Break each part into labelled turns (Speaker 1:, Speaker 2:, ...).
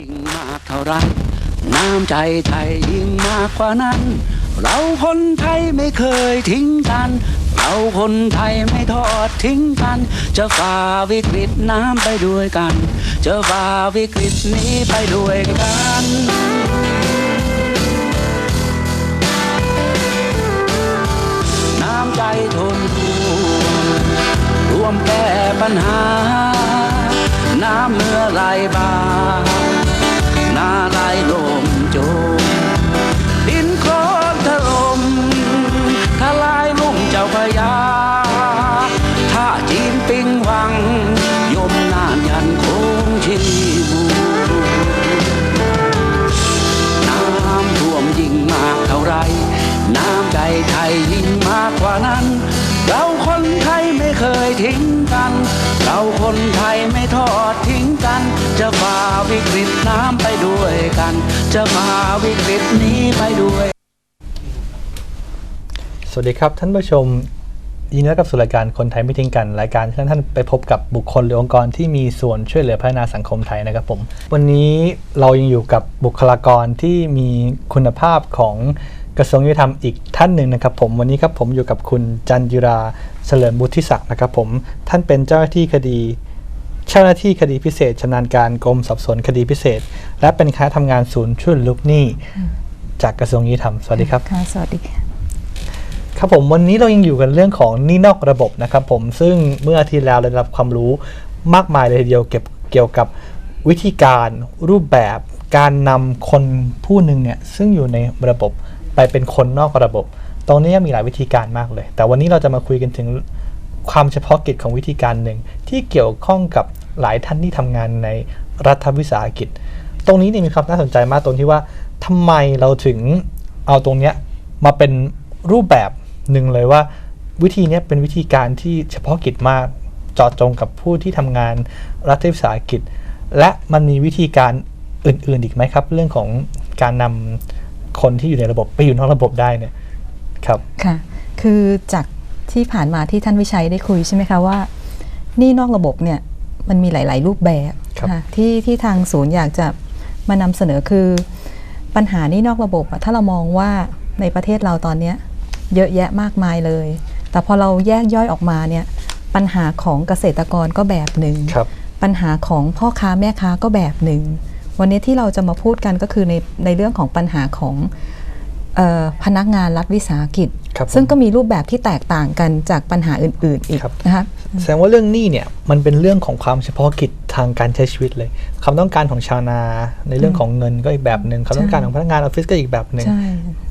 Speaker 1: ยิ่งมากเท่าไรน้ำใจไทยยิ่งมากกว่านั้น เราคนไทยไม่เคยทิ้งกัน เราคนไทยไม่ทอดทิ้งกัน จะฝ่าวิกฤตน้ำไปด้วยกัน จะฝ่าวิกฤตนี้ไปด้วยกันน้ำใจทนร่วมรวมแก้ปัญหา น้ำเมื่อไหลบา จมดินโคลนถล่มทลายลุ่มเจ้าพยาถ้าจีนปิงวัง ยมนานยันคงชีบูน้ำท่วมยิ่งมากเท่าไร น้ำใจไทยยิ่งมากกว่านั้น เราคนไทยไม่เคยทิ้งกัน เราคนไทยไม่ทอดทิ้งกัน จะฝ่าวิกฤตน้ำไปด้วยกัน จะฝ่าวิกฤตนี้ไปด้วย
Speaker 2: สวัสดีครับท่านผู้ชม ยินดีต้อนรับสู่รายการคนไทยไม่ทิ้งกัน รายการที่ท่านไปพบกับบุคคลหรือองค์กรที่มีส่วนช่วยเหลือพัฒนาสังคมไทยนะครับผม วันนี้เรายังอยู่กับบุคลากรที่มีคุณภาพของกระทรวงยุติธรรมอีกท่านหนึ่งนะครับ ผมวันนี้ครับผมอยู่กับคุณจันจิราเฉลิมบุธิศักดิ์นะครับผมท่านเป็นเจ้าหน้าที่คดี เจ้าหน้าที่คดีพิเศษชำนาญการกรมสอบสวนคดีพิเศษ และเป็นคณะทำงานศูนย์ช่วยเหลือลูกหนี้ จากกระทรวงยุติธรรมสวัสดีครับ
Speaker 3: ค่ะ สวัสดีค่ะ
Speaker 2: ครับผมวันนี้เรายังอยู่กันเรื่องของหนี้นอกระบบนะครับผมซึ่งเมื่ออาทิตย์แล้วเราได้รับความรู้มากมายเลยทีเดียวเก็บเกี่ยวกับวิธีการรูปแบบการนำคนผู้หนึ่งเนี่ยซึ่งอยู่ในระบบไปเป็นคนนอกระบบ ตรงนี้มีหลายวิธีการมากเลย แต่วันนี้เราจะมาคุยกันถึง ความเฉพาะกิจของวิธีการหนึ่ง ที่เกี่ยวข้องกับหลายท่านที่ทำงานในรัฐวิสาหกิจ ตรงนี้เนี่ยมีความน่าสนใจมากตรงที่ว่าทำไมเราถึงเอาตรงเนี้ยมาเป็นรูปแบบหนึ่งเลยว่า วิธีนี้เป็นวิธีการที่เฉพาะกิจมากจาะจงกับผู้ที่ทำงานรัฐวิสาหกิจ และมันมีวิธีการอื่น ๆ อีกไหมครับ เรื่องของการนำคนที่อยู่ในระบบไปอยู่นอกระบบได้เนี่ยครับ
Speaker 3: ค่ะคือจาก ที่ผ่านมาที่ท่านวิชัยได้คุยใช่ไหมคะว่าหนี่นอกระบบเนี่ยมันมีหลาย ๆ รูปแบบ
Speaker 2: ครับ
Speaker 3: นะคะที่ที่ทางศูนย์อยากจะมานำเสนอคือ ปัญหาหนี่นอกระบบอะถ้าเรามองว่าในประเทศเราตอนเนี้ยเยอะแยะมากมายเลย แต่พอเราแยกย่อยออกมาเนี่ยปัญหาของเกษตรกรก็แบบหนึ่ง
Speaker 2: ครับ
Speaker 3: ปัญหาของพ่อค้าแม่ค้าก็แบบหนึ่งวันนี้ที่เราจะมาพูดกันก็คือในในเรื่องของปัญหาของเออพนักงานรัฐวิสาหกิจ
Speaker 2: ครับผม
Speaker 3: ซึ่งก็มีรูปแบบที่แตกต่างกันจากปัญหาอื่น ๆ อีก
Speaker 2: ครับ
Speaker 3: นะคะ
Speaker 2: แสดงว่าเรื่องหนี้เนี่ยมันเป็นเรื่องของความเฉพาะกิจทางการใช้ชีวิตเลยความต้องการของชาวนาในเรื่องของเงินก็อีกแบบหนึ่งความต้องการของพนักงานออฟฟิศก็อีกแบบหนึ่ง
Speaker 3: ใช่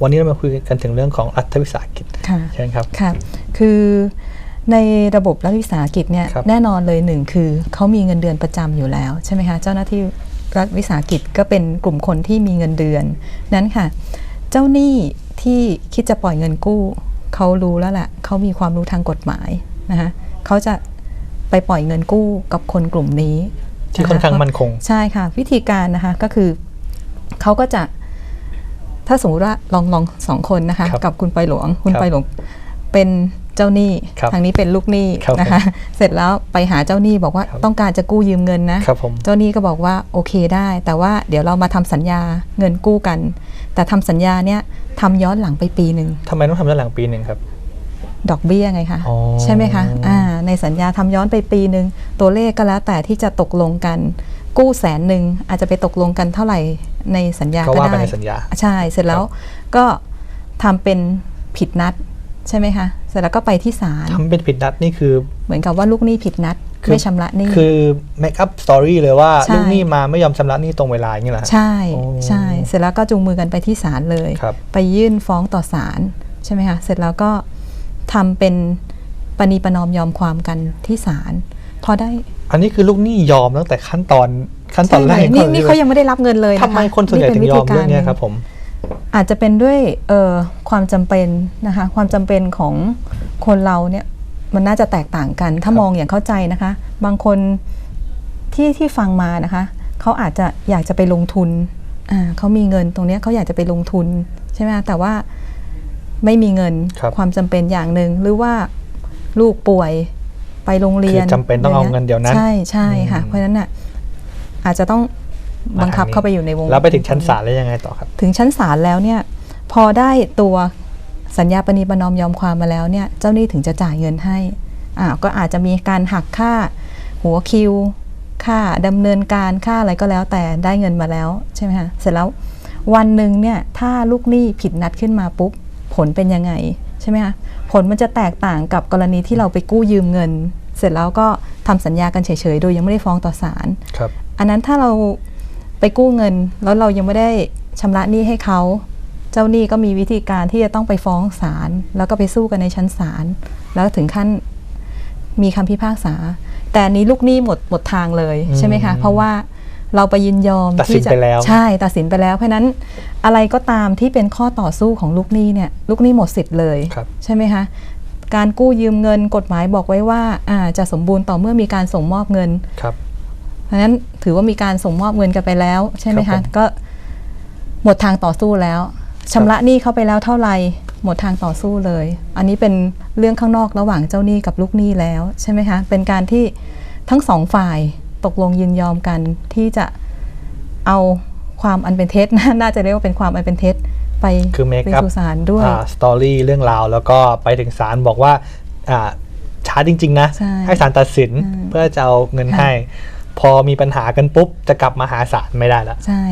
Speaker 2: วันนี้เรามาคุยกันถึงเรื่องของรัฐวิสาหกิจ
Speaker 3: ค่ะ
Speaker 2: เชิญครับ
Speaker 3: ค่ะคือในระบบรัฐวิสาหกิจเนี่ย
Speaker 2: ครับ
Speaker 3: แน่นอนเลยหนึ่งคือเขามีเงินเดือนประจำอยู่แล้วใช่ไหมคะเจ้าหน้าที่รัฐวิสาหกิจก็เป็นกลุ่มคนที่มีเงินเดือนนั้นค่ะ เจ้าหนี้ ที่คิดจะปล่อยเงินกู้ เขารู้แล้วแหละเขามีความรู้ทางกฎหมายนะคะเขาจะไปปล่อยเงินกู้กับคนกลุ่มนี้
Speaker 2: ที่ะะค่อนข้างมั่นคง
Speaker 3: ใช่ค่ะ วิธีการนะคะก็คือเขาก็จะถ้าสมมติว่าลองลองสองคนนะคะ
Speaker 2: ครับ
Speaker 3: กับคุณไปหลวง คุณ
Speaker 2: ครับ
Speaker 3: ไปหลวงเป็น เจ้าหนี้
Speaker 2: ครับ
Speaker 3: ทางนี้เป็นลูกหนี้
Speaker 2: ครับ
Speaker 3: นะคะเสร็จแล้วไปหาเจ้าหนี้บอกว่า
Speaker 2: ครับ
Speaker 3: ต้องการจะกู้ยืมเงินนะครับ
Speaker 2: ผม
Speaker 3: เจ้าหนี้ก็บอกว่าโอเคได้ แต่ว่าเดี๋ยวเรามาทำสัญญาเงินกู้กัน แต่ทำสัญญาเนี่ยทำย้อนหลังไปปีหนึ่ง
Speaker 2: ทำไมต้องทำย้อนหลังปีหนึ่งครับ
Speaker 3: ดอกเบี้ยไงคะ
Speaker 2: อ๋อ
Speaker 3: ใช่ไหมคะอ่าในสัญญาทำย้อนไปปีหนึ่งตัวเลขก็แล้วแต่ที่จะตกลงกัน กู้แสนหนึ่งอาจจะไปตกลงกันเท่าไหร่ในสัญญา
Speaker 2: ก็
Speaker 3: ก็
Speaker 2: ว่าไป
Speaker 3: ได้
Speaker 2: ในสัญญา
Speaker 3: ใช่เสร็จแล้วก็ทำเป็นผิดนัด ใช่ไหมคะเสร็จแล้วก็ไปที่ศาล
Speaker 2: ทำเป็นผิดนัดนี่คือ
Speaker 3: เหมือนกับว่าลูกหนี้ผิดนัด
Speaker 2: คือ
Speaker 3: ไม่ชำระหนี้
Speaker 2: คือ make up story เลยว่า
Speaker 3: ใช่
Speaker 2: ลูกหนี้มาไม่ยอมชำระหนี้ตรงเวลาอย่างนี้เหรอฮะ
Speaker 3: ใช่
Speaker 2: โอ้
Speaker 3: ใช่เสร็จแล้วก็จูงมือกันไปที่ศาลเลย
Speaker 2: ครับ
Speaker 3: ไปยื่นฟ้องต่อศาลใช่ไหมคะเสร็จแล้วก็ทำเป็นปณีประนอมยอมความกันที่ศาลพอได้
Speaker 2: อันนี้คือลูกหนี้ยอมตั้งแต่ขั้นตอนขั้นตอนแรก
Speaker 3: ใช่นี่
Speaker 2: ก่อ
Speaker 3: นี่
Speaker 2: ล
Speaker 3: เขายังไม่ได้รับเงินเลยะะ
Speaker 2: ทำไมคนส่วนใหญ่ถึงยอม
Speaker 3: ป็
Speaker 2: เรื่องเนี้ย
Speaker 3: หนึ่
Speaker 2: ครับผม
Speaker 3: อาจจะเป็นด้วยเอ่อความจำเป็นนะคะความจำเป็นของคนเราเนี่ยมันน่าจะแตกต่างกัน ถ้า
Speaker 2: ครับ
Speaker 3: มองอย่างเข้าใจนะคะ บางคนที่ที่ฟังมานะคะเขาอาจจะอยากจะไปลงทุนอ่าเขามีเงินตรงเนี้ยเขาอยากจะไปลงทุนใช่ไหมคะแต่ว่าไม่มีเงิน
Speaker 2: ครับ
Speaker 3: ความจำเป็นอย่างหนึ่งหรือว่าลูกป่วยไปโรงเรียน
Speaker 2: คือจำเป็นต้องเอาเงินเดี๋ยวนั้น
Speaker 3: ใช่ใช่ค่ะ
Speaker 2: อืม
Speaker 3: เพราะฉะนั้นน่ะอาจจะต้อง
Speaker 2: มา
Speaker 3: บังคับ
Speaker 2: ทางนี้
Speaker 3: เข้าไปอยู่ในวง
Speaker 2: แล้วไปถึงชั้นศาลแล้วยังไงต่อครับ
Speaker 3: ถึงชั้นศาลแล้วเนี่ยพอได้ตัวสัญญาปณีประนอมยอมความมาแล้วเนี่ยเจ้าหนี้ถึงจะจ่ายเงินให้อ่าก็อาจจะมีการหักค่าหัวคิว ค่าดำเนินการค่าอะไรก็แล้วแต่ได้เงินมาแล้วใช่ไหมคะเสร็จแล้ววันหนึ่งเนี่ยถ้าลูกหนี้ผิดนัดขึ้นมาปุ๊บผลเป็นยังไงใช่ไหมคะผลมันจะแตกต่างกับกรณีที่เราไปกู้ยืมเงิน เสร็จแล้วก็ทำสัญญากันเฉยๆ โดยยังไม่ได้ฟ้องต่อศาล
Speaker 2: ครับ
Speaker 3: อันนั้นถ้าเรา ไปกู้เงิน แล้วเรายังไม่ได้ชำระหนี้ให้เขา เจ้าหนี้ก็มีวิธีการที่จะต้องไปฟ้องศาลแล้วก็ไปสู้กันในชั้นศาลแล้วถึงขั้นมีคำพิพากษา แต่อันนี้ลูกหนี้หมดหมดทางเลยใช่ไหมคะ
Speaker 2: อืม
Speaker 3: เพราะว่าเราไปยินยอม
Speaker 2: ตัดสิน
Speaker 3: ที่จะ
Speaker 2: ไปแล้ว
Speaker 3: ใช่ ตัดสินไปแล้วเพราะฉะนั้นอะไรก็ตามที่เป็นข้อต่อสู้ของลูกหนี้เนี่ย ลูกหนี้หมดสิทธิ์เลย
Speaker 2: ครับ
Speaker 3: ใช่ไหมคะการกู้ยืมเงินกฎหมายบอกไว้ว่าอ่าจะสมบูรณ์ต่อเมื่อมีการส่งมอบเงิน
Speaker 2: ครับ
Speaker 3: เพราะฉะนั้นถือว่ามีการส่งมอบเงินกันไปแล้วใช่ไหม
Speaker 2: ครั
Speaker 3: คะ
Speaker 2: บผม
Speaker 3: ก็หมดทางต่อสู้แล้วชำระหนี้เขาไปแล้วเท่าไหร่หมดทางต่อสู้เลย อันนี้เป็นเรื่องข้างนอกระหว่างเจ้าหนี้กับลูกหนี้แล้วใช่ไหมคะเป็นการที่ทั้งสองฝ่ายตกลงยินยอมกันที่จะเอาความอันเป็นเท็จ น่าจะเรียกว่าเป็นความอันเป็นเท็จไป
Speaker 2: คือ make
Speaker 3: ไป
Speaker 2: up
Speaker 3: สู่ศาลด้วย
Speaker 2: สตอรี่เรื่องราว แล้วก็ไปถึงศาลบอกว่าอ่าช้าจริง ๆ นะ
Speaker 3: ใช่
Speaker 2: ศาลตัดสิน
Speaker 3: อืม
Speaker 2: เพื่อจะเอาเงิน
Speaker 3: ค่ะ
Speaker 2: ให้ พอมีปัญหากันปุ๊บ จะกลับมาหาศาลไม่ได้แล้ว
Speaker 3: ใช่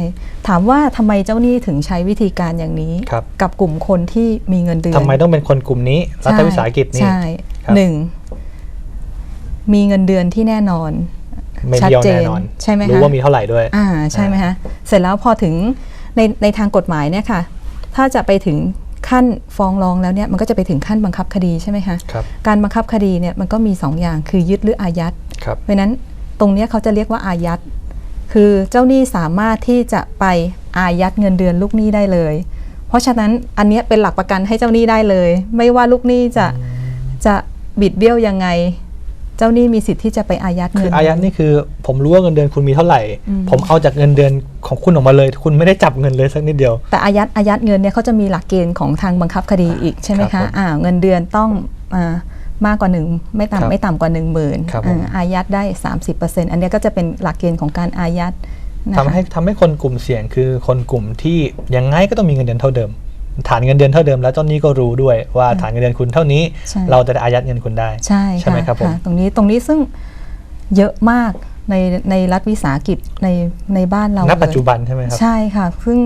Speaker 3: ถามว่าทำไมเจ้าหนี้ถึงใช้วิธีการอย่างนี้
Speaker 2: ครับ
Speaker 3: กับกลุ่มคนที่มีเงินเดือน
Speaker 2: ทำไมต้องเป็นคนกลุ่มนี้รัฐวิสาหกิจนี่
Speaker 3: ใช่
Speaker 2: ครับ
Speaker 3: หนึ่งมีเงินเดือนที่แน่นอน
Speaker 2: ไม่
Speaker 3: ชัด
Speaker 2: เดียว
Speaker 3: เจน
Speaker 2: แน่นอน
Speaker 3: ใช่ไหมคะ
Speaker 2: รู้ว่ามีเท่าไหร่ด้วย
Speaker 3: อ่าใช่ไหมคะเสร็จแล้วพอถึงในในทางกฎหมายเนี่ยค่ะ ถ้าจะไปถึงขั้นฟ้องร้องแล้วเนี่ยมันก็จะไปถึงขั้นบังคับคดีใช่ไหมคะ
Speaker 2: ครับ
Speaker 3: การบังคับคดีเนี่ยมันก็มีสองอย่างคือยึดหรืออายัด
Speaker 2: ครับ
Speaker 3: เพราะฉะนั้นต รงเนี้ยเขาจะเรียกว่าอายัดคือเจ้าหนี้สามารถที่จะไปอายัดเงินเดือนลูกหนี้ได้เลย เพราะฉะนั้นอันเนี้ยเป็นหลักประกันให้เจ้าหนี้ได้เลย ไม่ว่าลูกหนี้จะจะบิดเบี้ยวยังไง เจ้าหนี้มีสิทธิ์ที่จะไปอายัด
Speaker 2: คื
Speaker 3: เงิ
Speaker 2: อนอายัดนี่คือ ผมรู้ว่าเงินเดือนคุณมีเท่าไหร่ ผมเอาจากเงินเดือนของคุณออกมาเลย คุณไม่ได้จับเงินเลยสักนิดเดียว
Speaker 3: แต่อายัดอายัดเงินเนี่ยเขาจะมีหลักเกณฑ์ของทางบังคับคดีอีกใช่ไหม
Speaker 2: ครั
Speaker 3: คะ
Speaker 2: บผม
Speaker 3: อ่าเงินเดือนต้องอ่า มากกว่าหนึ่งไม่
Speaker 2: ครับ
Speaker 3: ต่ำไม่ต่ำกว่าหนึ่งหมื่น
Speaker 2: ครับผม
Speaker 3: อายัดได้ 30%อันเนี้ยก็จะเป็นหลักเกณฑ์ของการอายัดนะคะ
Speaker 2: ทำให้ทำให้คนกลุ่มเสี่ยงคือคนกลุ่มที่ยังไงก็ต้องมีเงินเดือนเท่าเดิม ฐานเงินเดือนเท่าเดิมแล้วเจ้าหนี้ก็รู้ด้วยว่าฐานเงินเดือนคุณเท่านี้
Speaker 3: ใช่
Speaker 2: เราจะได้อายัดเงินคุณได้
Speaker 3: ใช่
Speaker 2: ใช่ไหมครับผมะ
Speaker 3: ตรงนี้ตรงนี้ซึ่งเยอะมากในในรัฐวิสาหกิจในในบ้านเรา
Speaker 2: ณ
Speaker 3: เลย
Speaker 2: ปัจจุบันใช่ไหมครับ
Speaker 3: ใช่ค่ะซึ่ง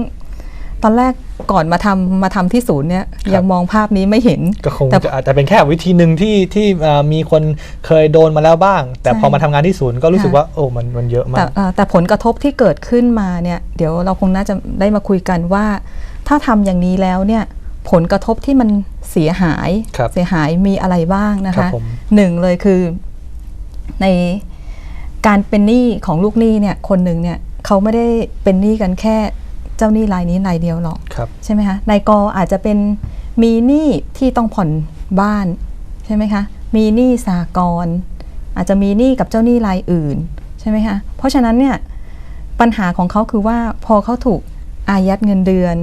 Speaker 3: ตอนแรกก่อนมาทำมาทำที่ศูนย์เนี่ย
Speaker 2: ครับ
Speaker 3: ยังมองภาพนี้ไม่เห็น
Speaker 2: ก็คง
Speaker 3: แต่
Speaker 2: จะอาจจะเป็นแค่วิธีหนึ่งที่ที่เอ่อมีคนเคยโดนมาแล้วบ้าง แต่
Speaker 3: ใช่
Speaker 2: พอมาทำงานที่ศูนย์ก็รู้สึก
Speaker 3: ค่ะ
Speaker 2: ว่าโอ้มันมันเยอะมา
Speaker 3: แต่
Speaker 2: ก
Speaker 3: เอ่อแต่ผลกระทบที่เกิดขึ้นมาเนี่ยเดี๋ยวเราคงน่าจะได้มาคุยกันว่า ถ้าทำอย่างนี้แล้วเนี่ยผลกระทบที่มันเสียหาย
Speaker 2: ครับ
Speaker 3: เสียหายมีอะไรบ้างนะ
Speaker 2: ครั
Speaker 3: คะ
Speaker 2: บผม
Speaker 3: หนึ่งเลยคือในการเป็นหนี้ของลูกหนี้เนี่ยคนหนึ่งเนี่ยเขาไม่ได้เป็นหนี้กันแค่ เจ้าหนี้รายนี้รายเดียวหรอก
Speaker 2: ครับ
Speaker 3: ใช่ไหมคะนายกอาจจะเป็นมีหนี้ที่ต้องผ่อนบ้านใช่ไหมคะมีหนี้สากลอาจจะมีหนี้กับเจ้าหนี้รายอื่นใช่ไหมคะเพราะฉะนั้นเนี่ยปัญหาของเขาคือว่าพอเขาถูกอายัดเงินเดือน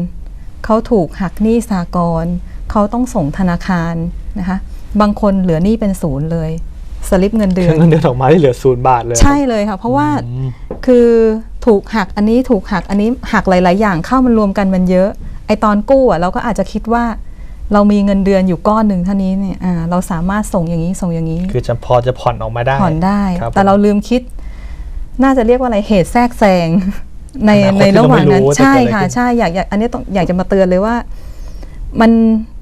Speaker 3: เขาถูกหักหนี้สากลเขาต้องส่งธนาคารนะคะบางคนเหลือหนี้เป็นศูนย์เลยสลิปเงินเดือน
Speaker 2: เงินเดือนออกมาที่เหลือศูนย์บาทเลย
Speaker 3: ใช่เลยค่ะเพราะว่า
Speaker 2: อืม
Speaker 3: คือ ถูกหักอันนี้ถูกหักอันนี้หักหลาย ๆ อย่างเข้ามันรวมกันมันเยอะ ไอตอนกู้อะเราก็อาจจะคิดว่า เรามีเงินเดือนอยู่ก้อนหนึ่งเท่านี้เนี่ยอ่าเราสามารถส่งอย่างนี้ส่งอย่างนี้
Speaker 2: คือจะพอจะผ่อนออกมาได้
Speaker 3: ผ่อนได้
Speaker 2: ครับ
Speaker 3: แต่เราลืมคิด น่าจะเรียกว่าอะไรเหตุแทรกแซงใน
Speaker 2: อนาคต
Speaker 3: ในระหว่างนั้น
Speaker 2: ที่เราไม่รู้ว่าจะ
Speaker 3: ใช่
Speaker 2: เกิดอะไร
Speaker 3: ค่ะ
Speaker 2: ขึ้น
Speaker 3: ใช่อยากอยากอันนี้ต้องอยากจะมาเตือนเลยว่า มัน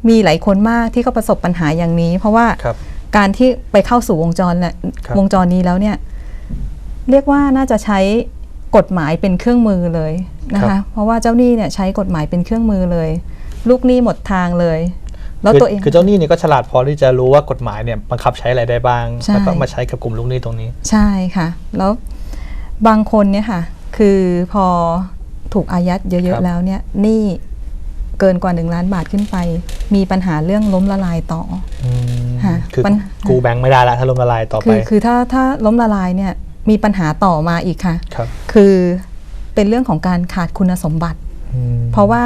Speaker 3: มีหลายคนมากที่เขาประสบปัญหาอย่างนี้ เพราะว่า
Speaker 2: ครับ
Speaker 3: การที่ไปเข้าสู่วงจรแหละ
Speaker 2: ครับ
Speaker 3: วงจรนี้แล้วเนี่ย เรียกว่าน่าจะใช้ กฎหมายเป็นเครื่องมือเลยนะคะเพราะว่าเจ้าหนี้เนี่ยใช้กฎหมายเป็นเครื่องมือเลย ลูกหนี้หมดทางเลย แล้ว
Speaker 2: คือ
Speaker 3: ตัวเอง
Speaker 2: คือเจ้าหนี้เนี่ยก็ฉลาดพอที่จะรู้ว่ากฎหมายเนี่ยบังคับใช้อะไรได้บ้าง
Speaker 3: ใช่
Speaker 2: แล้วก็มาใช้กับกลุ่มลูกหนี้ตรงนี้
Speaker 3: ใช่ค่ะ แล้วบางคนเนี่ยค่ะ คือพอถูกอายัดเย
Speaker 2: ครั
Speaker 3: อะ
Speaker 2: บ
Speaker 3: ๆ แล้วเนี่ยหนี้เกินกว่าหนึ่งล้านบาทขึ้นไป มีปัญหาเรื่องล้มละลายต่อ
Speaker 2: อืม
Speaker 3: ค่ะ
Speaker 2: คือ
Speaker 3: ปัญ
Speaker 2: กูแบงค์ไม่ได้ละถ้าล้มละลายต่อไป
Speaker 3: คือคือถ้าถ้าล้มละลายเนี่ย มีปัญหาต่อมาอีกค่ะ
Speaker 2: ครับ
Speaker 3: คือเป็นเรื่องของการขาดคุณสมบัติ
Speaker 2: อืม
Speaker 3: เพราะว่า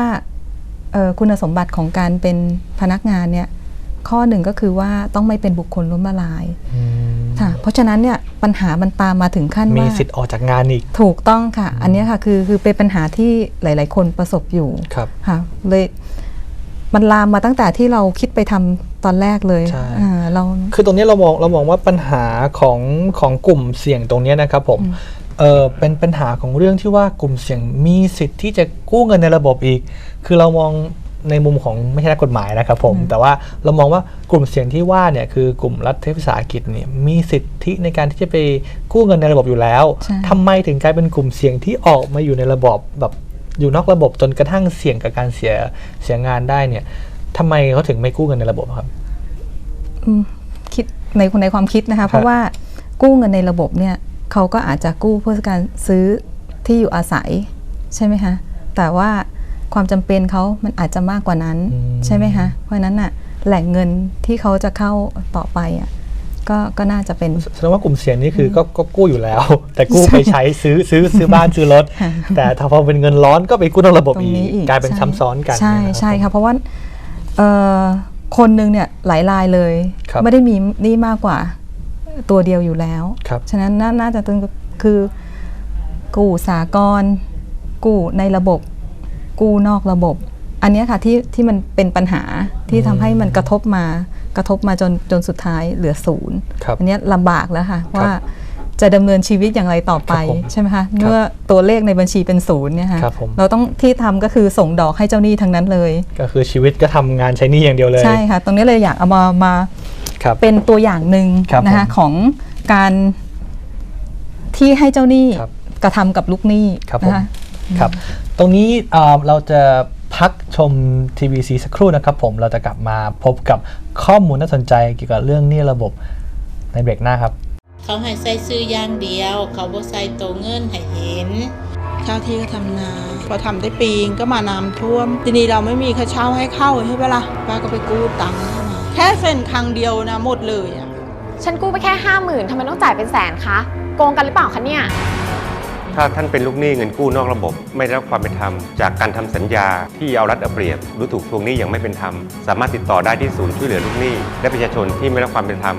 Speaker 3: เอ่อคุณสมบัติของการเป็นพนักงานเนี่ยข้อหนึ่งก็คือว่าต้องไม่เป็นบุคคลล้มละลาย
Speaker 2: อืม
Speaker 3: ค่ะเพราะฉะนั้นเนี่ยปัญหามันตามมาถึงขั้น
Speaker 2: มี
Speaker 3: ว่า
Speaker 2: สิทธิ์ออกจากงานอีก
Speaker 3: ถูกต้องค่ะ อันเนี้ยค่ะคือคือเป็นปัญหาที่หลาย ๆ คนประสบอยู่
Speaker 2: ครับ
Speaker 3: ค่ะเลยมันลามมาตั้งแต่ที่เราคิดไปทำตอนแรกเลย
Speaker 2: ใช่
Speaker 3: อ่า เรา
Speaker 2: คือตรงนี้เรามองเรามองว่าปัญหาของของกลุ่มเสี่ยงตรงเนี้ยนะครับผมเออเป็นปัญหาของเรื่องที่ว่ากลุ่มเสี่ยงมีสิทธิ์ที่จะกู้เงินในระบบอีก คือเรามองในมุมของไม่ใช่นักกฎหมายนะครับผม แต่ว่าเรามองว่ากลุ่มเสี่ยงที่ว่าเนี่ยคือกลุ่มรัฐวิสาหกิจเนี่ยมีสิทธิในการที่จะไปกู้เงินในระบบอยู่แล้ว
Speaker 3: ใช่
Speaker 2: ทำไมถึงกลายเป็นกลุ่มเสี่ยงที่ออกมาอยู่ในระบบแบบอยู่นอกระบบจนกระทั่งเสี่ยงกับการเสียเสียงานได้เนี่ยทำไมเขาถึงไม่กู้เงินในระบบครับ
Speaker 3: อืม คิดในในความคิดนะคะ เพราะว่ากู้เงินในระบบเนี่ยเขาก็อาจจะกู้เพื่อการซื้อที่อยู่อาศัยใช่ไหมคะแต่ว่าความจำเป็นเขามันอาจจะมากกว่านั้น
Speaker 2: อืม
Speaker 3: ใช่ไหมคะเพราะฉะนั้นน่ะแหล่งเงินที่เขาจะเข้าต่อไปอะก็ก็น่าจะเป็น
Speaker 2: แสดงว่ากลุ่มเสี่ยงนี่คือก็ก็กู้อยู่แล้ว แต่กู้ไปใช้ซื้อซื้อซื้อบ้านซื้อรถ
Speaker 3: ค่ะ
Speaker 2: แต่ถ้าพอเป็นเงินร้อนก็ไปกู้นอกระบบ
Speaker 3: ตรง
Speaker 2: อี
Speaker 3: นี้
Speaker 2: ก
Speaker 3: อีก
Speaker 2: กลายเป็น
Speaker 3: ใช่
Speaker 2: ซ้ำซ้อนกัน
Speaker 3: ใช่
Speaker 2: เนี่ยน
Speaker 3: ใช่
Speaker 2: รับ
Speaker 3: ค่ะเพราะว่าเอ่อ คนหนึ่งเนี่ยหลายรายเลย
Speaker 2: ครับ
Speaker 3: ไม่ได้มีหนี้มากกว่าตัวเดียวอยู่แล้ว
Speaker 2: ครับ
Speaker 3: ฉะนั้นน่าน่าจะต้องคือกู้สากลกู้ในระบบ กู้นอกระบบ อันเนี้ยค่ะที่ที่มันเป็นปัญหาที่ทำให้มันกระทบมากระทบมาจนจนสุดท้ายเหลือศูนย์
Speaker 2: ครับ
Speaker 3: อันเนี้ยลำบากแล้วค่ะว่า จะดำเนินชีวิตอย่างไรต่อไป
Speaker 2: ครับผม
Speaker 3: ใช่ไหมคะเมื่อตัวเลขในบัญชีเป็นศูนย์เนี่ยค่ะ
Speaker 2: ครับผม
Speaker 3: เราต้องที่ทำก็คือส่งดอกให้เจ้าหนี้ทั้งนั้นเลย
Speaker 2: ก็คือชีวิตก็ทำงานใช้หนี้อย่างเดียวเลย
Speaker 3: ใช่ค่ะตรงนี้เลยอยากเอามามา
Speaker 2: ครับ
Speaker 3: เป็นตัวอย่างหนึ่ง
Speaker 2: ครับ
Speaker 3: นะคะ
Speaker 2: ผม
Speaker 3: ของการที่ให้เจ้าหนี้
Speaker 2: ครับ
Speaker 3: กระทำกับลูกหนี้
Speaker 2: ครับผม
Speaker 3: นะคะ
Speaker 2: ครับ ตรงนี้เอ่อเราจะพักชม TVC สักครู่นะครับผมเราจะกลับมาพบกับข้อมูลน่าสนใจเกี่ยวกับเรื่องหนี้ระบบในเบรกหน้าครับ
Speaker 4: เขาให้ใส่ซื้ออย่างเดียว เขาบ่ใส่ตัวเงินให้เห็น
Speaker 5: เช่าที่ก็ทำนา พอทำได้ปีงก็มาน้ำท่วม ทีนี้เราไม่มีค่าเช่าให้เข้าใช่ปะล่ะป้าก็ไปกู้ตังค์เข้ามาแค่เซ็นครั้งเดียวนะหมดเลยอะ
Speaker 6: ฉันกู้ไปแค่ห้าหมื่นทำไมต้องจ่ายเป็นแสนคะ โกงกันหรือเปล่าคะเนี่ย
Speaker 7: ถ้าท่านเป็นลูกหนี้เงินกู้นอกระบบ ไม่ได้รับความเป็นธรรม จากการทำสัญญาที่เอารัดเอาเปรียบหรือถูกทวงหนี้อย่างไม่เป็นธรรม สามารถติดต่อได้ที่ศูนย์ช่วยเหลือลูกหนี้ และประชาชนที่ไม่ได้รับความเป็นธรรม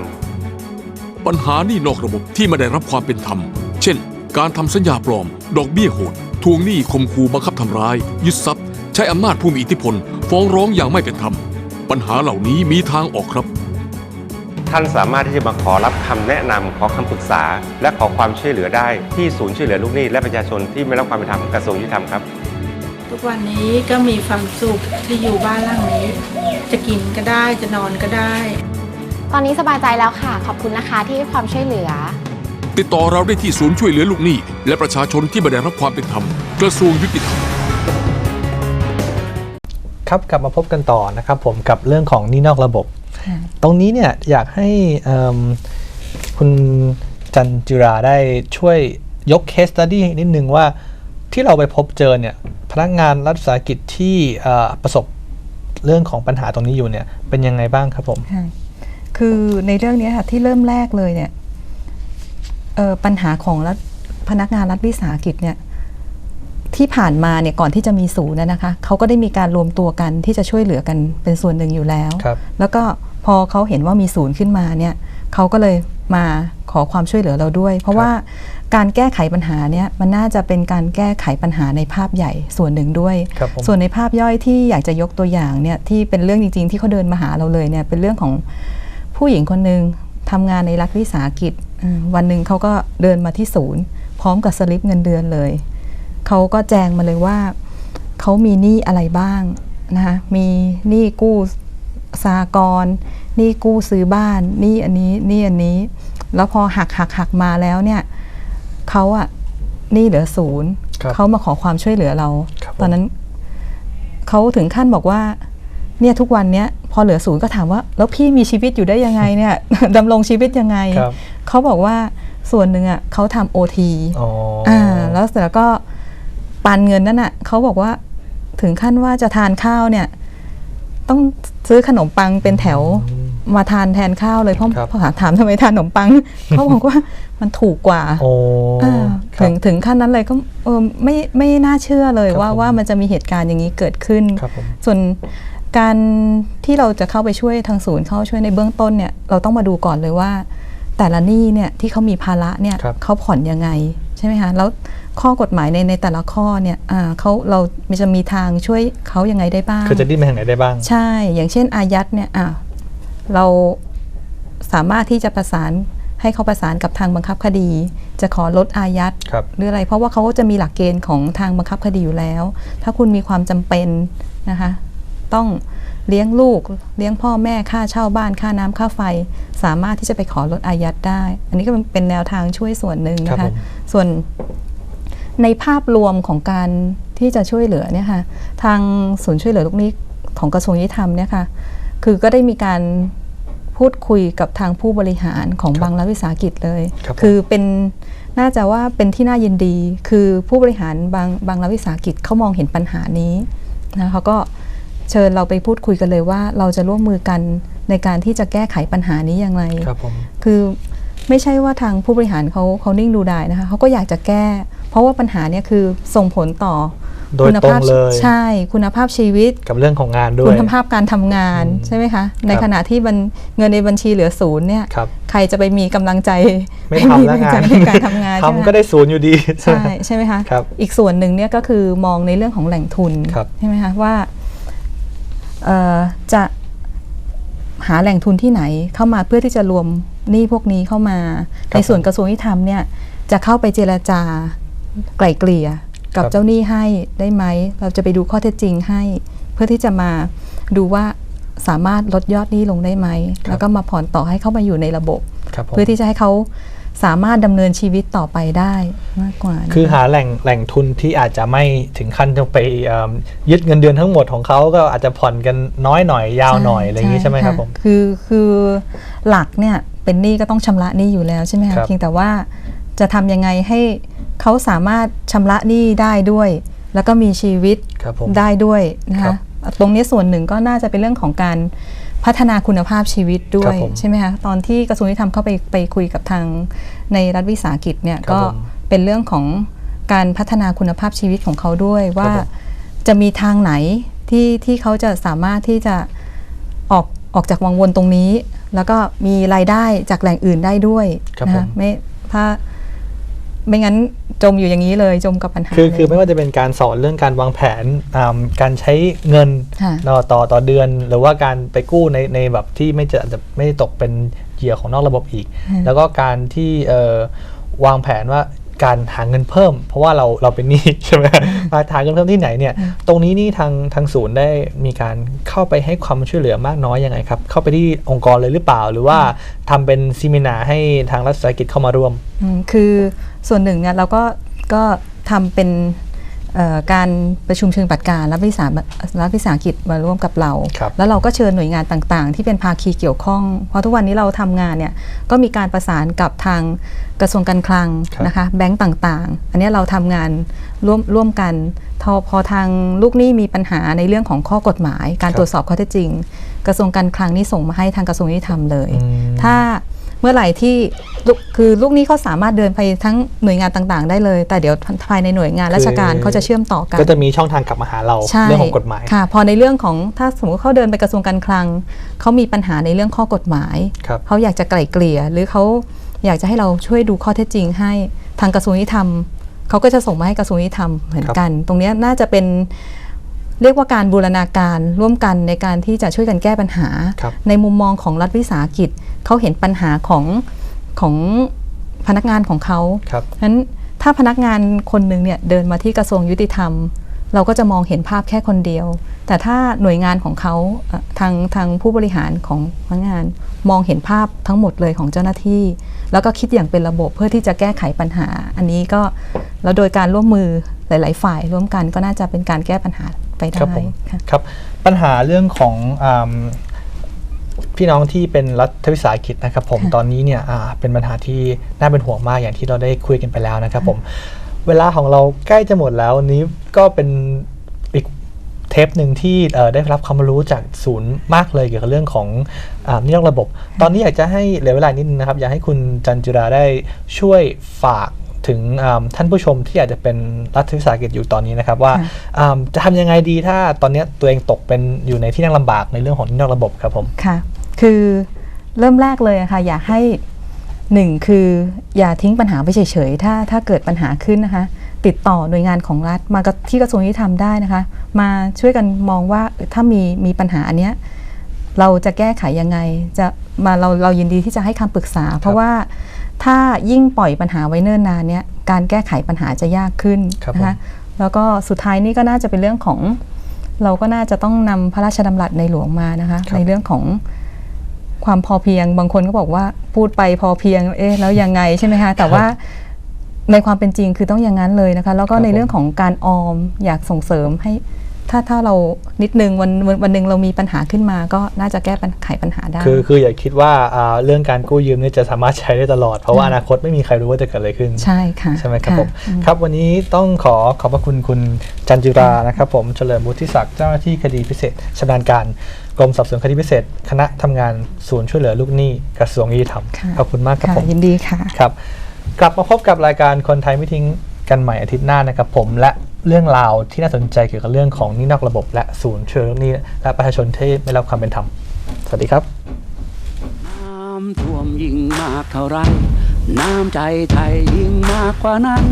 Speaker 8: ปัญหาหนี้นอกระบบที่ไม่ได้รับความเป็นธรรม เช่น การทำสัญญาปลอม ดอกเบี้ยโหด ทวงหนี้ข่มขู่บังคับทำร้าย ยึดทรัพย์ ใช้อำนาจผู้มีอิทธิพล ฟ้องร้องอย่างไม่เป็นธรรม ปัญหาเหล่านี้มีทางออกครับ
Speaker 7: ท่านสามารถที่จะมาขอรับคำแนะนำขอคำปรึกษา และขอความช่วยเหลือได้ที่ศูนย์ช่วยเหลือลูกหนี้และประชาชนที่ไม่ได้รับความเป็นธรรมกระทรวงยุติธรรมครับ
Speaker 5: ทุกวันนี้ก็มีความสุขที่อยู่บ้านหลังนี้ จะกินก็ได้จะนอนก็ได้
Speaker 6: ตอนนี้สบายใจแล้วค่ะ ขอบคุณนะคะที่ให้ความช่วยเหลือ
Speaker 8: ติดต่อเราได้ที่ศูนย์ช่วยเหลือลูกหนี้ และประชาชนที่ไม่ได้รับความเป็นธรรมกระทรวงยุติธรรม
Speaker 2: ครับกลับมาพบกันต่อนะครับผมกับเรื่องของหนี้นอกระบบ
Speaker 3: ค่ะ
Speaker 2: ตรงนี้เนี่ยอยากให้เอิ่มคุณจันจิราได้ช่วยยกเคสตัดดี้นิดนึงว่าที่เราไปพบเจอเนี่ยพนักงานรัฐวิสาหกิจที่เอ่อประสบเรื่องของปัญหาตรงนี้อยู่เนี่ยเป็นยังไงบ้างครับผม
Speaker 3: ค่ะ คือในเรื่องเนี้ยค่ะที่เริ่มแรกเลยเนี่ยเอ่อปัญหาของรัฐพนักงานรัฐวิสาหกิจเนี่ยที่ผ่านมาเนี่ยก่อนที่จะมีศูนย์นะนะคะเขาก็ได้มีการรวมตัวกันที่จะช่วยเหลือกันเป็นส่วนหนึ่งอยู่แล้ว
Speaker 2: ครับ
Speaker 3: แล้วก็พอเขาเห็นว่ามีศูนย์ขึ้นมาเนี่ยเขาก็เลยมาขอความช่วยเหลือเราด้วย เพราะว่าการแก้ไขปัญหาเนี่ยมันน่าจะเป็นการแก้ไขปัญหาในภาพใหญ่ส่วนหนึ่งด้วย
Speaker 2: ครับผม
Speaker 3: ส่วนในภาพย่อยที่อยากจะยกตัวอย่างเนี่ยที่เป็นเรื่องจริง ๆ ที่เขาเดินมาหาเราเลยเนี่ยเป็นเรื่องของ ผู้หญิงคนหนึ่งทำงานในรัฐวิสาหกิจอืมวันหนึ่งเขาก็เดินมาที่ศูนย์ พร้อมกับสลิปเงินเดือนเลย เขาก็แจ้งมาเลยว่า เขามีหนี้อะไรบ้างนะคะมีหนี้กู้สากรณ์หนี้กู้ซื้อบ้านหนี้อันนี้หนี้อันนี้ แล้วพอหักหักหักมาแล้วเนี่ยเขาอะหนี้เหลือศูนย์
Speaker 2: ครับ
Speaker 3: เขามาขอความช่วยเหลือเรา
Speaker 2: ครับผม
Speaker 3: ตอนนั้นเขาถึงขั้นบอกว่า เนี่ยทุกวันเนี้ยพอเหลือศูนย์ก็ถามว่า แล้วพี่มีชีวิตอยู่ได้ยังไงเนี่ย ดำรงชีวิตยังไง
Speaker 2: ครับ
Speaker 3: เขาบอกว่าส่วนหนึ่งอะเขาทำโอที
Speaker 2: อ๋อ
Speaker 3: อ่าแล้วเสร็จแล้วก็ปันเงินนั่นอะเขาบอกว่าถึงขั้นว่าจะทานข้าวเนี่ย ต้องซื้อขนมปังเป็นแถวมาทานแทนข้าวเลยเพราะ
Speaker 2: ครับ
Speaker 3: พอถามทำไมทานขนมปัง เขาบอกว่ามันถูกกว่า
Speaker 2: โอ้
Speaker 3: อ่า
Speaker 2: ครั
Speaker 3: ถึ
Speaker 2: บ
Speaker 3: งถึงขั้นนั้นเลยก็เออไม่ไม่น่าเชื่อเลย
Speaker 2: ครับ
Speaker 3: ว่า
Speaker 2: ผม
Speaker 3: ว่ามันจะมีเหตุการณ์อย่างนี้เกิดขึ้น
Speaker 2: ครับผม
Speaker 3: ส่วน การที่เราจะเข้าไปช่วยทางศูนย์เข้าช่วยในเบื้องต้นเนี่ยเราต้องมาดูก่อนเลยว่า แต่ละหนี้เนี่ยที่เขามีภาระเนี่ย
Speaker 2: ครับ
Speaker 3: เขาผ่อนยังไงใช่ไหมคะแล้วข้อกฎหมายในในแต่ละข้อเนี่ยอ่าเขาเราจะมีทางช่วยเขายังไงได้บ้าง
Speaker 2: คือจะดิ้นไปทางไหนได้บ้าง
Speaker 3: ใช่ อย่างเช่นอายัดเนี่ยอะเราสามารถที่จะประสานให้เขาประสานกับทางบังคับคดี จะขอลดอายัด
Speaker 2: ครับ
Speaker 3: หรืออะไร เพราะว่าเขาก็จะมีหลักเกณฑ์ของทางบังคับคดีอยู่แล้ว ถ้าคุณมีความจำเป็นนะคะ ต้องเลี้ยงลูก เลี้ยงพ่อแม่ค่าเช่าบ้านค่าน้ำค่าไฟ สามารถที่จะไปขอลดอายัดได้ อันนี้ก็เป็นแนวทางช่วยส่วนหนึ่ง
Speaker 2: ครับ
Speaker 3: นะ
Speaker 2: ผ
Speaker 3: คะ
Speaker 2: ม
Speaker 3: ส่วนในภาพรวมของการที่จะช่วยเหลือเนี่ยค่ะทางศูนย์ช่วยเหลือลูกหนี้ของกระทรวงยุติธรรมเนี่ยค่ะคือก็ได้มีการพูดคุยกับทางผู้บริหารของ
Speaker 2: ครับ
Speaker 3: บางรัฐวิสาหกิจเลย
Speaker 2: ครับผม
Speaker 3: คือเป็นน่าจะว่าเป็นที่น่ายินดี คือผู้บริหารบางบางรัฐวิสาหกิจเขามองเห็นปัญหานี้นะเขาก็ เชิญเราไปพูดคุยกันเลยว่าเราจะร่วมมือกันในการที่จะแก้ไขปัญหานี้อย่างไร
Speaker 2: ครับผม
Speaker 3: คือไม่ใช่ว่าทางผู้บริหารเขาเขานิ่งดูได้นะคะเขาก็อยากจะแก้ เพราะว่าปัญหาเนี่ยคือส่งผลต่อ
Speaker 2: โดย
Speaker 3: คุณ
Speaker 2: ตรง
Speaker 3: ภาพ
Speaker 2: เลย
Speaker 3: ใช่คุณภาพชีวิต
Speaker 2: กับเรื่องของงานด้วย
Speaker 3: คุณภาพการทำงาน
Speaker 2: อืม
Speaker 3: ใช่ไหมคะใน
Speaker 2: ครับ
Speaker 3: ขณะที่บัญเงินในบัญชีเหลือศูนย์เนี่ย
Speaker 2: ครับ
Speaker 3: ใครจะไปมีกำลังใจ
Speaker 2: ไม่ทำแล้ว
Speaker 3: กำ
Speaker 2: งาน
Speaker 3: ใจในการทำงานใช่ไหม
Speaker 2: ทำก็ได้ศูนย์อยู่ดี
Speaker 3: ใช่ใช่ไหมคะ
Speaker 2: ครับ
Speaker 3: อีกส่วนหนึ่งเนี่ยก็คือมองในเรื่องของแหล่งทุน
Speaker 2: ครับ
Speaker 3: ใช่ไหมคะว่าเอ่อ จะหาแหล่งทุนที่ไหนเข้ามาเพื่อที่จะรวมหนี้พวกนี้เข้ามา
Speaker 2: ครับ
Speaker 3: ในส่วนกระทรวงยุติธรรมเนี่ยจะเข้าไปเจรจาไกล่เกลี่ยกับ
Speaker 2: ครับ
Speaker 3: เจ้าหนี้ให้ได้ไหม เราจะไปดูข้อเท็จจริงให้ เพื่อที่จะมาดูว่าสามารถลดยอดหนี้ลงได้ไหม แล้วก็มาผ่อนต่อให้เข้ามาอยู่ในระบบ
Speaker 2: ครับผม
Speaker 3: เพื่อที่จะให้เขา สามารถดำเนินชีวิตต่อไปได้มากกว่านะะ
Speaker 2: คือหาแหล่งแหล่งทุนที่อาจจะไม่ถึงขั้นต้องไปเอิ่มยึดเงินเดือนทั้งหมดของเขาก็อาจจะผ่อนกันน้อยหน่อยยาวหน่อยอะไรอย่างนี้ใช่ไหมครับผม
Speaker 3: คือคือหลักเนี่ยเป็นหนี้ก็ต้องชำระหนี้อยู่แล้วใช่ไหม
Speaker 2: ครั
Speaker 3: คะ
Speaker 2: บ
Speaker 3: เพียงแต่ว่าจะทำยังไงให้เขาสามารถชำระหนี้ได้ด้วย แล้วก็มีชีวิต
Speaker 2: ครับผม
Speaker 3: ได้ด้วยนะ
Speaker 2: ครั
Speaker 3: คะ
Speaker 2: บ
Speaker 3: ตรงนี้ส่วนหนึ่งก็น่าจะเป็นเรื่องของการ พัฒนาคุณภาพชีวิตด้ว
Speaker 2: ครั
Speaker 3: ย
Speaker 2: บผม
Speaker 3: ใช่ไหมคะตอนที่กระทรวงยุติธรรมเข้าไปไปคุยกับทางในรัฐวิสาหกิจเนี่ย
Speaker 2: ครับ
Speaker 3: ก็
Speaker 2: ผม
Speaker 3: เป็นเรื่องของการพัฒนาคุณภาพชีวิตของเขาด้วยว่า
Speaker 2: ผม
Speaker 3: จะมีทางไหนที่ที่เขาจะสามารถที่จะออกออกจากวังวนตรงนี้ แล้วก็มีรายได้จากแหล่งอื่นได้ด้วย
Speaker 2: ครับ
Speaker 3: นะ
Speaker 2: ผ
Speaker 3: คะ
Speaker 2: ม
Speaker 3: ไม่ถ้า ไม่งั้นจมอยู่อย่างนี้เลยจมกับปัญหา
Speaker 2: คือ
Speaker 3: เลย
Speaker 2: คือไม่ว่าจะเป็นการสอนเรื่องการวางแผนอ่าการใช้เงิน
Speaker 3: ค่ะ
Speaker 2: ต่อต่อต่อเดือน หรือว่าการไปกู้ในในแบบที่ไม่จะจะไม่ตกเป็นเหยื่อของนอกระบบอีก
Speaker 3: อืม
Speaker 2: แล้วก็การที่เอ่อวางแผนว่า การหาเงินเพิ่ม เพราะว่าเราเราเป็นหนี้ใช่ไหมมาหาเงินเพิ่มที่ไหนเนี่ยตรงนี้นี่ทางทางศูนย์ได้มีการเข้าไปให้ความช่วยเหลือมากน้อยยังไงครับ เข้าไปที่องค์กรเลยหรือเปล่า หรือว่าทำเป็นซีมินาร์ให้ทางรัฐวิสาหกิจเข้ามาร่วม
Speaker 3: อืมคือส่วนหนึ่งเนี่ยเราก็ก็ทำเป็นเอ่อ การประชุมเชิงปฏิบัติการรับวิสารับวิสาหกิจมาร่วมกับเรา
Speaker 2: ครับ
Speaker 3: แล้วเราก็เชิญหน่วยงานต่างๆ ที่เป็นภาคีเกี่ยวข้อง เพราะทุกวันนี้เราทำงานเนี่ยก็มีการประสานกับทางกระทรวงการคลัง
Speaker 2: ครับ
Speaker 3: นะคะแบงก์ต่างๆ อันเนี้ยเราทำงานร่วมร่วมกันพอพอทางลูกหนี้มีปัญหาในเรื่องของข้อกฎหมาย การ
Speaker 2: ครับ
Speaker 3: ตรวจสอบข้อเท็จจริง กระทรวงการคลังนี่ส่งมาให้ทางกระทรวงยุติธรรมเลย
Speaker 2: อืม
Speaker 3: ถ้า เมื่อไหร่ที่ลูกคือลูกหนี้เขาสามารถเดินไปทั้งหน่วยงานต่างๆ ได้เลย แต่เดี๋ยวภายในหน่วยงานราชการ
Speaker 2: คือ
Speaker 3: เขาจะเชื่อมต่อกัน
Speaker 2: ก็จะมีช่องทางกลับมาหาเรา
Speaker 3: ใช่
Speaker 2: เรื่องของกฎหมาย
Speaker 3: ค่ะ พอในเรื่องของถ้าสมมติเขาเดินไปกระทรวงการคลังเขามีปัญหาในเรื่องข้อกฎหมาย
Speaker 2: ครับ
Speaker 3: เขาอยากจะไกล่เกลี่ยหรือเขาอยากจะให้เราช่วยดูข้อเท็จจริงให้ทางกระทรวงยุติธรรมเขาก็จะส่งมาให้กระทรวงยุติธรรมเหมือนกัน ตรงเนี้ยน่าจะเป็น เรียกว่าการบูรณาการร่วมกันในการที่จะช่วยกันแก้ปัญหา
Speaker 2: ครับ
Speaker 3: ในมุมมองของรัฐวิสาหกิจเขาเห็นปัญหาของของพนักงานของเขา
Speaker 2: ครับ
Speaker 3: นั้นถ้าพนักงานคนหนึ่งเนี่ยเดินมาที่กระทรวงยุติธรรม เราก็จะมองเห็นภาพแค่คนเดียว แต่ถ้าหน่วยงานของเขาเอ่อทางทางผู้บริหารของพนักงานมองเห็นภาพทั้งหมดเลยของเจ้าหน้าที่ แล้วก็คิดอย่างเป็นระบบเพื่อที่จะแก้ไขปัญหา อันนี้ก็แล้วโดยการร่วมมือหลาย ๆ ฝ่ายร่วมกันก็น่าจะเป็นการแก้ปัญหา ไปได้
Speaker 2: ครับผม
Speaker 3: ค่ะ
Speaker 2: ครับปัญหาเรื่องของอมพี่น้องที่เป็นรัฐวิสาหกิจนะครับผม
Speaker 3: ค่ะ
Speaker 2: ตอนนี้เนี่ยอ่าเป็นปัญหาที่น่าเป็นห่วงมากอย่างที่เราได้คุยกันไปแล้วนะครับผมเวลาของเราใกล้จะหมดแล้ววันนี้ก็เป็นอีกเทปหนึ่งที่เอ่อได้รับความรู้จากศูนย์มากเลยเกี่ยวกับเรื่องของอานี่นอกระบบ ตอนนี้อยากจะให้เหลือเวลานิดนึงนะครับ อยากให้คุณจันจิราได้ช่วยฝาก ถึงอ่าท่านผู้ชมที่อาจจะเป็นรัฐวิสาหกิจอยู่ตอนนี้นะครับว่า
Speaker 3: ค่ะ
Speaker 2: อ่าจะทำยังไงดีถ้าตอนเนี้ยตัวเองตกเป็นอยู่ในที่นั่งลำบากในเรื่องของหนี้นอกระบบครับผม
Speaker 3: ค่ะ คือเริ่มแรกเลยอะค่ะอยากให้หนึ่งคืออย่าทิ้งปัญหาไปเฉยๆถ้าถ้าเกิดปัญหาขึ้นนะคะ ติดต่อหน่วยงานของรัฐมากับที่กระทรวงยุติธรรมได้นะคะ มาช่วยกันมองว่าถ้ามีมีปัญหาอันเนี้ยเราจะแก้ไขยังไงจะมาเราเรายินดีที่จะให้คำปรึกษา เพราะว่า ถ้ายิ่งปล่อยปัญหาไว้เนิ่นนานเนี้ยการแก้ไขปัญหาจะยากขึ้น
Speaker 2: ครับ
Speaker 3: นะคะแล้วก็สุดท้ายนี่ก็น่าจะเป็นเรื่องของเราก็น่าจะต้องนำพระราชดำรัสในหลวงมานะคะ
Speaker 2: ครับ
Speaker 3: ในเรื่องของความพอเพียงบางคนก็บอกว่าพูดไปพอเพียงเอ๊ะแล้วยังไงใช่ไหมคะแต่ว่าในความเป็นจริงคือต้องอย่างนั้นเลยนะคะ แล้วก็
Speaker 2: ครับ
Speaker 3: ในเรื่องของการออมอยากส่งเสริมให้ ถ้าถ้าเรานิดนึงวันวันวันหนึ่งเรามีปัญหาขึ้นมาก็น่าจะแก้ปัญไขปัญหาได้
Speaker 2: คือคืออย่าคิดว่าอ่าเรื่องการกู้ยืมนี่จะสามารถใช้ได้ตลอด เพราะว่าอนาคตไม่มีใครรู้ว่าจะเกิดอะไรขึ้น
Speaker 3: ใช่ค่ะ
Speaker 2: ใช่ไหมครับะผม
Speaker 3: อืม
Speaker 2: ครับวันนี้ต้องขอขอบพระคุณคุณจันจิรานะครับผมเฉลิมบุธิศักดิ์เจ้าหน้าที่คดีพิเศษชำนาญการกรมสอบสวนคดีพิเศษ คณะทำงานศูนย์ช่วยเหลือลูกหนี้กระทรวงยุติธรรม
Speaker 3: ค่ะ
Speaker 2: ขอบคุณมากครับ
Speaker 3: ค่ะ
Speaker 2: ผม
Speaker 3: ยินดีค่ะ
Speaker 2: ครับ กลับมาพบกับรายการคนไทยไม่ทิ้งกันใหม่อาทิตย์หน้านะครับผมและ เรื่องราวที่น่าสนใจเกี่ยวกับเรื่องของหนี้นอกระบบ และศูนย์ช่วยเหลือลูกหนี้และประชาชนที่ไม่รับความเป็นธรรม สวัสดีครับ
Speaker 1: น้ำท่วมยิ่งมากเท่าไร น้ำใจไทยยิ่งมากกว่านั้น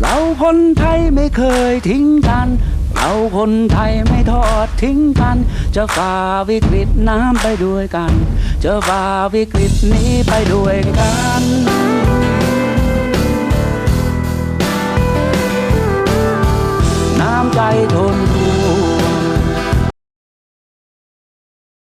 Speaker 1: เราคนไทยไม่เคยทิ้งกัน เราคนไทยไม่ทอดทิ้งกัน จะฝ่าวิกฤตน้ำไปด้วยกัน จะฝ่าวิกฤตนี้ไปด้วยกัน ใจทน